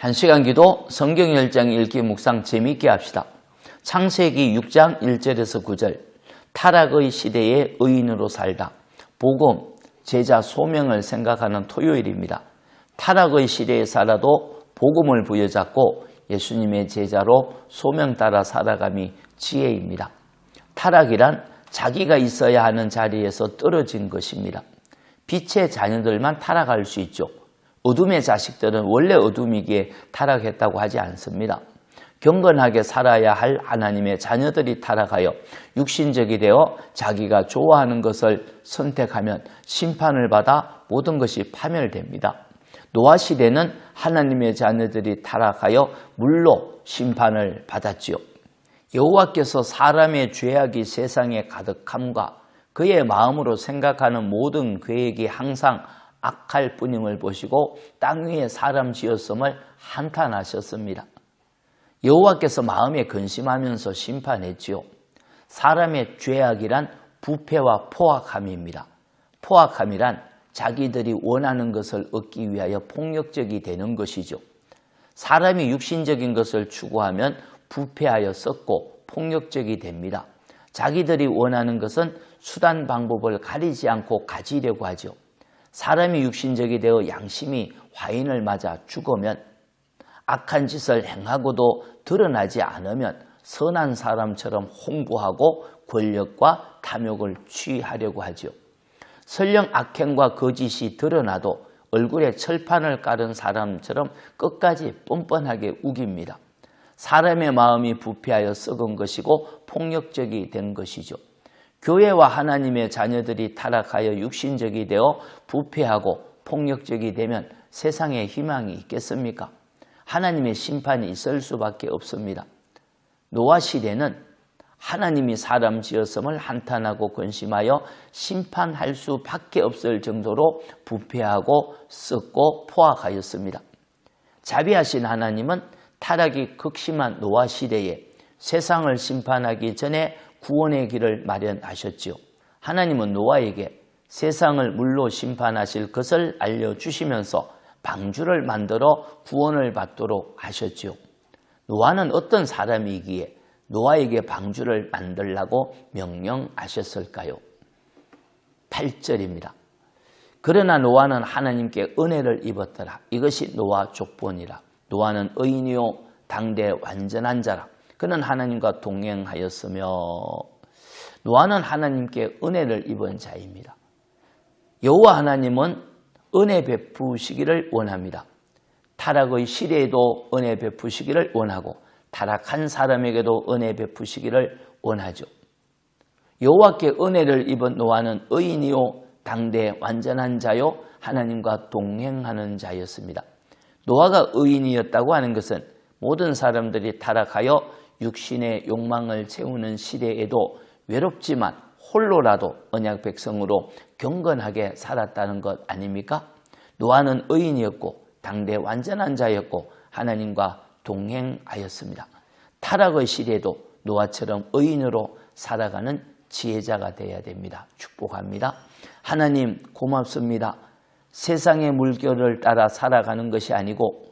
한 시간 기도 성경 열장 읽기 묵상 재미있게 합시다. 창세기 6장 1절에서 9절 타락의 시대에 의인으로 살다. 복음, 제자 소명을 생각하는 토요일입니다. 타락의 시대에 살아도 복음을 부여잡고 예수님의 제자로 소명 따라 살아감이 지혜입니다. 타락이란 자기가 있어야 하는 자리에서 떨어진 것입니다. 빛의 자녀들만 타락할 수 있죠. 어둠의 자식들은 원래 어둠이기에 타락했다고 하지 않습니다. 경건하게 살아야 할 하나님의 자녀들이 타락하여 육신적이 되어 자기가 좋아하는 것을 선택하면 심판을 받아 모든 것이 파멸됩니다. 노아 시대는 하나님의 자녀들이 타락하여 물로 심판을 받았지요. 여호와께서 사람의 죄악이 세상에 가득함과 그의 마음으로 생각하는 모든 계획이 항상 악할 뿐임을 보시고 땅 위에 사람 지었음을 한탄하셨습니다. 여호와께서 마음에 근심하면서 심판했지요. 사람의 죄악이란 부패와 포악함입니다. 포악함이란 자기들이 원하는 것을 얻기 위하여 폭력적이 되는 것이죠. 사람이 육신적인 것을 추구하면 부패하여 썩고 폭력적이 됩니다. 자기들이 원하는 것은 수단 방법을 가리지 않고 가지려고 하죠. 사람이 육신적이 되어 양심이 화인을 맞아 죽으면 악한 짓을 행하고도 드러나지 않으면 선한 사람처럼 홍보하고 권력과 탐욕을 취하려고 하죠. 설령 악행과 거짓이 드러나도 얼굴에 철판을 깔은 사람처럼 끝까지 뻔뻔하게 우깁니다. 사람의 마음이 부패하여 썩은 것이고 폭력적이 된 것이죠. 교회와 하나님의 자녀들이 타락하여 육신적이 되어 부패하고 폭력적이 되면 세상에 희망이 있겠습니까? 하나님의 심판이 있을 수밖에 없습니다. 노아 시대는 하나님이 사람 지었음을 한탄하고 근심하여 심판할 수밖에 없을 정도로 부패하고 썩고 포악하였습니다. 자비하신 하나님은 타락이 극심한 노아 시대에 세상을 심판하기 전에 구원의 길을 마련하셨지요. 하나님은 노아에게 세상을 물로 심판하실 것을 알려주시면서 방주를 만들어 구원을 받도록 하셨지요. 노아는 어떤 사람이기에 노아에게 방주를 만들라고 명령하셨을까요? 8절입니다. 그러나 노아는 하나님께 은혜를 입었더라. 이것이 노아 족본이라. 노아는 의인이요 당대 완전한 자라. 그는 하나님과 동행하였으며 노아는 하나님께 은혜를 입은 자입니다. 여호와 하나님은 은혜 베푸시기를 원합니다. 타락의 시대에도 은혜 베푸시기를 원하고 타락한 사람에게도 은혜 베푸시기를 원하죠. 여호와께 은혜를 입은 노아는 의인이요 당대 완전한 자요 하나님과 동행하는 자였습니다. 노아가 의인이었다고 하는 것은 모든 사람들이 타락하여 육신의 욕망을 채우는 시대에도 외롭지만 홀로라도 언약 백성으로 경건하게 살았다는 것 아닙니까? 노아는 의인이었고 당대 완전한 자였고 하나님과 동행하였습니다. 타락의 시대에도 노아처럼 의인으로 살아가는 지혜자가 되어야 됩니다. 축복합니다. 하나님 고맙습니다. 세상의 물결을 따라 살아가는 것이 아니고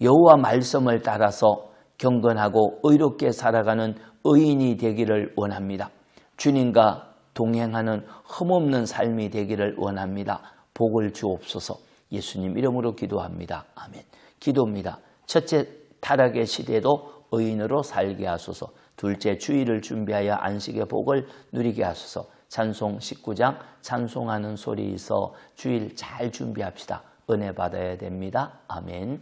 여호와 말씀을 따라서 경건하고 의롭게 살아가는 의인이 되기를 원합니다. 주님과 동행하는 흠없는 삶이 되기를 원합니다. 복을 주옵소서 예수님 이름으로 기도합니다. 아멘. 기도입니다. 첫째 타락의 시대에도 의인으로 살게 하소서 둘째 주의를 준비하여 안식의 복을 누리게 하소서 찬송 19장 찬송하는 소리에서 주일 잘 준비합시다. 은혜 받아야 됩니다. 아멘.